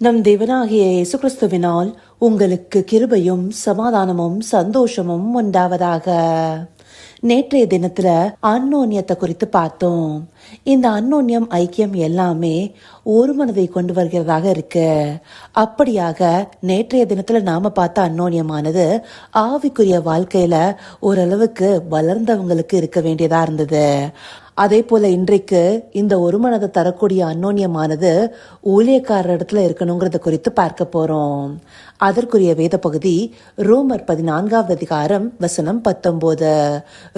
நம் தேவனாகிய இயேசு கிறிஸ்துவினால் உங்களுக்கு கிருபையும் சமாதானமும் சந்தோஷமும் உண்டாவதாக. நேற்றைய தினத்துல அன்னோன்யத்தை குறித்து பார்த்தோம். இந்த அன்னோன்யம் ஐக்கியம் எல்லாமே ஒரு மனதை கொண்டு வருகிறதாக இருக்கு. அப்படியாக நேற்றைய தினத்துல நாம பார்த்த அன்னோன்யமானது ஆவிக்குரிய வாழ்க்கையில ஓரளவுக்கு வளர்ந்தவங்களுக்கு இருக்க வேண்டியதா இருந்தது. அதே போல இன்றைக்கு இந்த ஒரு மனதை தரக்கூடிய அன்னோன்யமானது ஊழியக்காரர் இடத்துல இருக்கணுங்கிறத குறித்து பார்க்க போறோம். அதற்குரிய வேத பகுதி ரோமர் பதினான்காவது அதிகாரம் வசனம் பத்தொன்பது.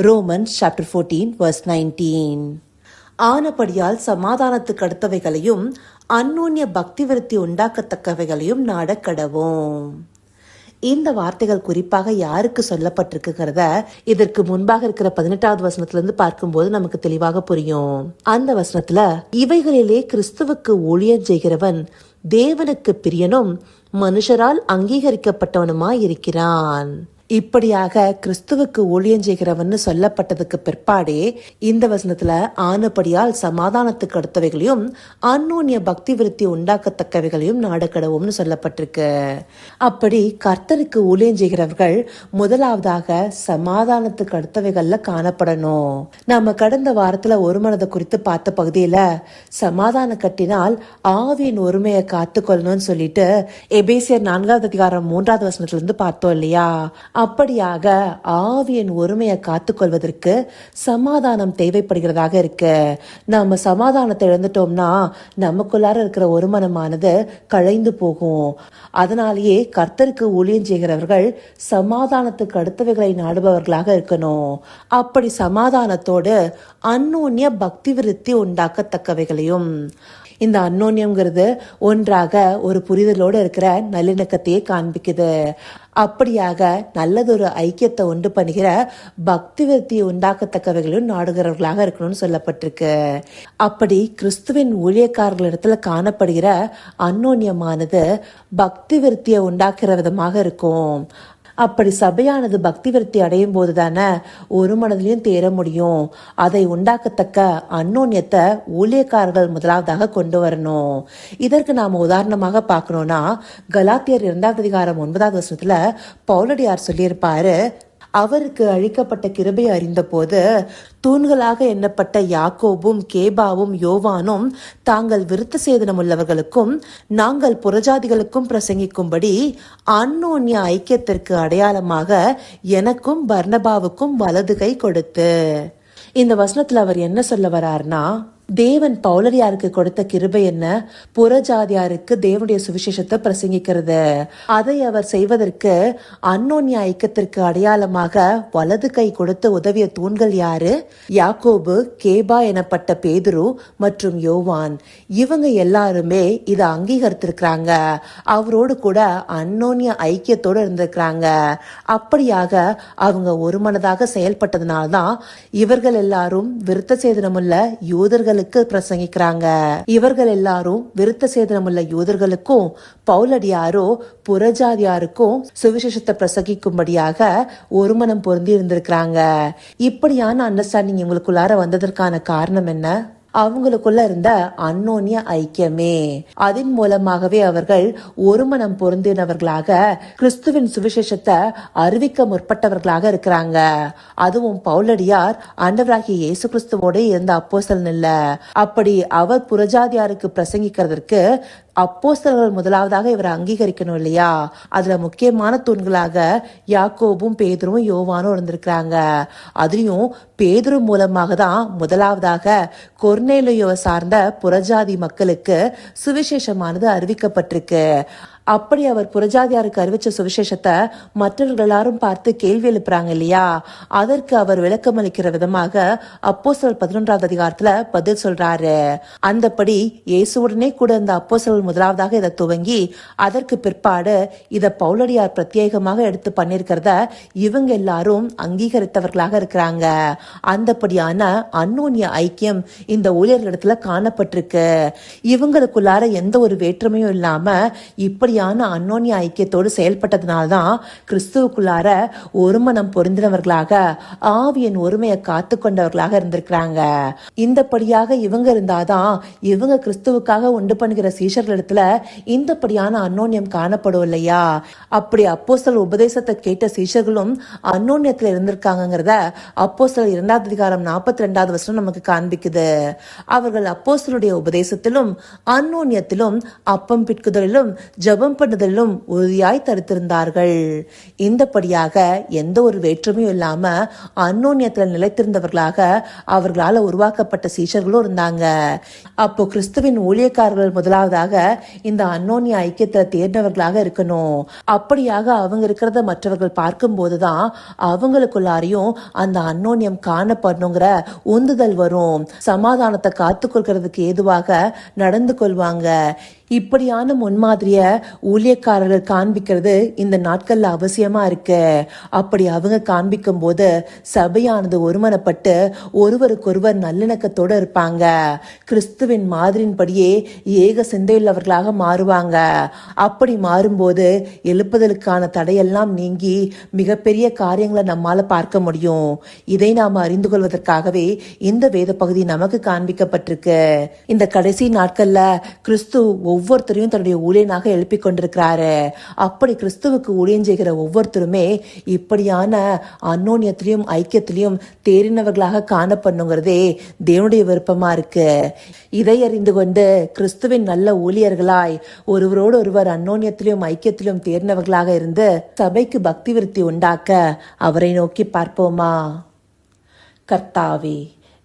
Roman chapter fourteen verse nineteen ஆனபடியால் சமாதானத்துக்கு அடுத்தவைகளையும் அன்னோன்ய பக்தி விருத்தி உண்டாக்கத்தக்கவைகளையும் நாடக்கடவோம் இந்த வார்த்தைகள் குறிப்பாக யாருக்கு சொல்லப்பட்டிருக்குங்கிறத இதற்கு முன்பாக இருக்கிற பதினெட்டாவது வசனத்துல இருந்து பார்க்கும்போது நமக்கு தெளிவாக புரியும். அந்த வசனத்துல இவைகளிலே கிறிஸ்துவுக்கு ஊழியம் செய்கிறவன் தேவனுக்கு பிரியனும் மனுஷரால் அங்கீகரிக்கப்பட்டவனுமாய் இருக்கிறான் இப்படியாக கிறிஸ்துவுக்கு ஊழியம் செய்கிறவன் சொல்லப்பட்டதுக்கு பிற்பாடே இந்த வசனத்துல ஆனபடியால் சமாதானத்துக்கு அடுத்தவைகளையும் அந்நூன்ய பக்தி விருத்தி உண்டாக்கத்தக்கவைகளையும் நாடுகடவும்னு சொல்லப்பட்டிருக்கு. அப்படி கர்த்தருக்கு ஊழியம் செய்கிறவர்கள் முதலாவதாக சமாதானத்துக்கு அடுத்தவைகள்ல காணப்படணும். நாம கடந்த வாரத்துல ஒரு மனதை குறித்து பார்த்த பகுதியில சமாதான கட்டினால் ஆவியின் ஒருமையை காத்துக்கொள்ளணும்னு சொல்லிட்டு எபேசியர் நான்காவது அதிகாரம் மூன்றாவது வசனத்துல இருந்து பார்த்தோம் இல்லையா? அப்படியாக ஆவியின் ஒருமையை காத்துக்கொள்வதற்கு சமாதானம் தேவைப்படுகிறதாக இருக்கு. நம்ம சமாதானத்தை இழந்துட்டோம்னா நமக்குள்ளார இருக்கிற ஒருமனமானது கழைந்து போகும். அதனாலேயே கர்த்தருக்கு ஊழியம் செய்கிறவர்கள் சமாதானத்துக்கு அடுத்தவைகளை நாடுபவர்களாக இருக்கணும். அப்படி சமாதானத்தோடு அந்நூன்ய பக்தி விருத்தி உண்டாக்கத்தக்கவைகளையும் இந்த அன்னோன்யம்ங்கிறது ஒன்றாக ஒரு புரிதலோடு இருக்கிற நல்லிணக்கத்தையே காண்பிக்குது. அப்படியாக நல்லதொரு ஐக்கியத்தை உண்டு பண்ணுகிற பக்தி விருத்தியை உண்டாக்கத்தக்கவைகளும் நாடுகிறவர்களாக இருக்கணும்னு சொல்லப்பட்டிருக்கு. அப்படி கிறிஸ்துவின் ஊழியக்காரர்களிடத்துல காணப்படுகிற அன்னோன்யமானது பக்தி விருத்தியை உண்டாக்குற விதமாக இருக்கும். அப்படி சபையானது பக்தி விருத்தி அடையும் போது தானே ஒரு மனதிலையும் தேர முடியும். அதை உண்டாக்கத்தக்க அந்நோன்யத்தை ஊழியக்காரர்கள் முதலாவதாக கொண்டு வரணும். இதற்கு நாம உதாரணமாக பார்க்கணும்னா கலாத்தியர் இரண்டாவது அதிகாரம் ஒன்பதாவது வருஷத்துல பவுலடியார் சொல்லியிருப்பாரு அவருக்கு அழிக்கப்பட்ட கிருபை அறிந்தபோது தூண்களாக எண்ணப்பட்ட யாக்கோபும் கேபாவும் யோவானும் தாங்கள் விருத்த சேதனம் உள்ளவர்களுக்கும் நாங்கள் புறஜாதிகளுக்கும் பிரசங்கிக்கும்படி அந்நோன்ய ஐக்கியத்திற்கு அடையாளமாக எனக்கும் பர்ணபாவுக்கும் வலதுகை கொடுத்து. இந்த வசனத்தில் அவர் என்ன சொல்ல வர்றாருன்னா தேவன் பௌலரியாருக்கு கொடுத்த கிருபை என்ன? புறஜாதியாருக்கு தேவனுடைய சுவிசேஷத்தை பிரசங்கிக்கிறது? அதை அவர் செய்வதற்கு அன்னோன்ய ஐக்கியத்திற்கு அடையாளமாக வலது கை கொடுத்து உதவிய தூண்கள் யாரு? யாக்கோபு கேபா எனப்பட்ட பேதுரு மற்றும் யோவான். இவங்க எல்லாருமே இதை அங்கீகரித்திருக்கிறாங்க. அவரோடு கூட அன்னோன்ய ஐக்கியத்தோடு இருந்திருக்கிறாங்க. அப்படியாக அவங்க ஒரு மனதாக செயல்பட்டதுனால்தான் இவர்கள் எல்லாரும் விருத்த சேதனமுள்ள யூதர்கள் யூதர்களுக்கு பிரசங்கிக்கிறாங்க. இவர்கள் எல்லாரும் விருத்த சேதனமுள்ள யூதர்களுக்கும் பவுலடியாரோ புறஜாதியாருக்கும் சுவிசேஷத்தை பிரசங்கிக்கும்படியாக ஒரு மனம் பொருந்தி இருந்திருக்கிறாங்க இப்படியான அண்டர்ஸ்டாண்டிங் இவங்களுக்குள்ளார வந்ததற்கான காரணம் என்ன? அவங்களுக்குள்ள இருந்த அன்னோன்ய ஐக்கியமே. அதன் மூலமாகவே அவர்கள் ஒரு மனம் பொருந்தினவர்களாக கிறிஸ்துவின் சுவிசேஷத்தை அறிவிக்க முற்பட்டவர்களாக இருக்கிறாங்க. அதுவும் பவுலடியார் அண்டவராகிய இயேசு கிறிஸ்துவோட இருந்த அப்போசல் இல்ல. அப்படி அவர் புறஜாதியாருக்கு பிரசங்கிக்கிறதற்கு அப்போஸ்தலர்கள் முதலாவதாக இவரை அங்கீகரிக்கணும் இல்லையா? அதுல முக்கியமான தூண்களாக யாக்கோபும் பேதரும் யோவானும் இருந்திருக்கிறாங்க. அதுலயும் பேதுரு மூலமாக தான் முதலாவதாக கொர்னேலுயோ சார்ந்த புறஜாதி மக்களுக்கு சுவிசேஷமானது அறிவிக்கப்பட்டிருக்கு. அப்படி அவர் புரஜாதியாருக்கு அறிவிச்ச சுவிசேஷத்தை மற்றவர்கள் எல்லாரும் பார்த்து கேள்வி எழுப்புறாங்க இல்லையா? அதற்கு அவர் விளக்கம் அளிக்கிற விதமாக அப்போசல் பதினொன்றாவது அதிகாரத்துல பதில் சொல்றாரு. அந்தபடி இயேசுவுடனே கூட இந்த அப்போசல் முதலாவதாக இதை துவங்கி அதற்கு பிற்பாடு இதை பவுலடியார் பிரத்யேகமாக எடுத்து பண்ணியிருக்கிறத இவங்க எல்லாரும் அங்கீகரித்தவர்களாக இருக்கிறாங்க. அந்தபடியான அன்னோன்ய ஐக்கியம் இந்த ஊழியர்களிடத்துல காணப்பட்டிருக்கு. இவங்களுக்குள்ளார எந்த ஒரு வேற்றுமையும் இல்லாம இப்படி இப்படியான அன்னோன்ய ஐக்கியத்தோடு செயல்பட்டதுனால்தான் கிறிஸ்துவுக்குள்ளார ஒருமனம் பொருந்தினவர்களாக ஆவியின் ஒருமையை காத்து கொண்டவர்களாக இருந்திருக்கிறாங்க. இந்தபடியாக இவங்க இருந்தாதான் இவங்க கிறிஸ்துவுக்காக உண்டு பண்ணுகிற சீஷர்களிடத்துல இந்தபடியான அன்னோன்யம் காணப்படும் இல்லையா? அப்படி அப்போசல் உபதேசத்தை கேட்ட சீஷர்களும் அன்னோன்யத்தில் இருந்திருக்காங்கிறத அப்போசல் இரண்டாவது அதிகாரம் நாற்பத்தி ரெண்டாவது வருஷம் நமக்கு காண்பிக்குது. அவர்கள் அப்போசலுடைய உபதேசத்திலும் அன்னோன்யத்திலும் அப்பம் பிற்குதலிலும் ஜப ஜெபம் பண்ணுதலும் உறுதியாய் தடுத்திருந்தார்கள். இந்தபடியாக எந்த ஒரு வேற்றுமையும் இல்லாம அன்னோன்யத்துல நிலைத்திருந்தவர்களாக அவர்களால் உருவாக்கப்பட்ட சீஷர்களும் இருந்தாங்க. அப்போ கிறிஸ்துவின் ஊழியக்காரர்கள் முதலாவதாக இந்த அன்னோன்ய ஐக்கியத்தில் தேர்ந்தவர்களாக இருக்கணும். அப்படியாக அவங்க இருக்கிறத மற்றவர்கள் பார்க்கும் போதுதான் அவங்களுக்குள்ளாரையும் அந்த அன்னோன்யம் காணப்படணுங்கிற உந்துதல் வரும். சமாதானத்தை காத்துக்கொள்கிறதுக்கு ஏதுவாக நடந்து கொள்வாங்க. இப்படியான முன்மாதிரிய ஊழியக்காரர்கள் காண்பிக்கிறது இந்த நாட்கள்ல அவசியமா இருக்கு. அப்படி அவங்க காண்பிக்கும் போது சபையானது ஒருமனப்பட்டு ஒருவருக்கொருவர் நல்லிணக்கத்தோட இருப்பாங்க. கிறிஸ்துவின் மாதிரின்படியே ஏக சிந்தையுள்ளவர்களாக மாறுவாங்க. அப்படி மாறும்போது எழுப்புதலுக்கான தடையெல்லாம் நீங்கி மிகப்பெரிய காரியங்களை நம்மால பார்க்க முடியும். இதை நாம் அறிந்து கொள்வதற்காகவே இந்த வேத பகுதி நமக்கு காண்பிக்கப்பட்டிருக்கு. இந்த கடைசி நாட்கள்ல கிறிஸ்து ஒவ்வொருத்தரையும் தன்னுடைய ஊழியனாக எழுப்பிக் கொண்டிருக்கிறாரு. அப்படி கிறிஸ்துவுக்கு ஊழியம் செய்கிற ஒவ்வொருத்தருமே இப்படியான அன்னோன்யத்திலையும் ஐக்கியத்திலையும் தேறினவர்களாக காணப்படணுங்கிறதே தேவனுடைய விருப்பமா இருக்கு. இதை அறிந்து கொண்டு கிறிஸ்துவின் நல்ல ஊழியர்களாய் ஒருவரோடு ஒருவர் அன்னோன்யத்திலும் ஐக்கியத்திலும் தேர்ந்தவர்களாக இருந்து சபைக்கு பக்தி விருத்தி உண்டாக்க அவரை நோக்கி பார்ப்போமா? கர்த்தாவே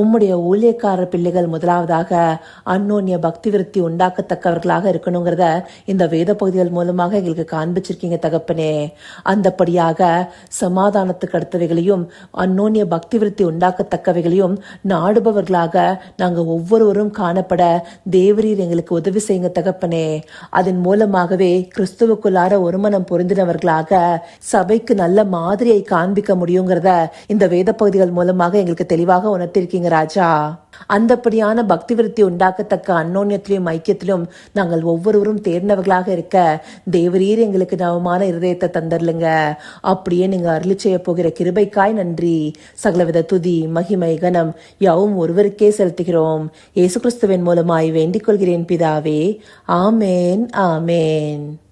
உம்முடைய ஊழியக்கார பிள்ளைகள் முதலாவதாக அன்னோன்ய பக்தி விருத்தி உண்டாக்கத்தக்கவர்களாக இருக்கணுங்கிறத இந்த வேத பகுதிகள் மூலமாக எங்களுக்கு காண்பிச்சிருக்கீங்க தகப்பனே. அந்தபடியாக சமாதானத்துக்கு அடுத்தவைகளையும் அன்னோன்ய பக்தி விருத்தி உண்டாக்கத்தக்கவைகளையும் நாடுபவர்களாக நாங்கள் ஒவ்வொருவரும் காணப்பட தேவரீர் எங்களுக்கு உதவி செய்யுங்க தகப்பனே. அதன் மூலமாகவே கிறிஸ்துவுக்குள்ளார ஒருமனம் பொருந்தினவர்களாக சபைக்கு நல்ல மாதிரியை காண்பிக்க முடியுங்கிறத இந்த வேத பகுதிகள் மூலமாக எங்களுக்கு தெளிவாக உணர்த்திருக்கீங்க ராஜா. அந்தப்படியான பக்தி விருத்தி உண்டாக்கத்தக்க அன்னோன்யத்திலும் ஐக்கியத்திலும் நாங்கள் ஒவ்வொருவரும் தேர்ந்தவர்களாக இருக்க தேவரீர் எங்களுக்கு நவமான இருதயத்தை தந்தர்லுங்க அப்படியே நீங்க அருளி செய்ய போகிற கிருபைக்காய் நன்றி. சகலவித துதி மகிமை கனம் யாவும் ஒருவருக்கே செலுத்துகிறோம். இயேசு கிறிஸ்துவின் மூலமாய் வேண்டிக் கொள்கிறேன் பிதாவே. ஆமேன் ஆமேன்.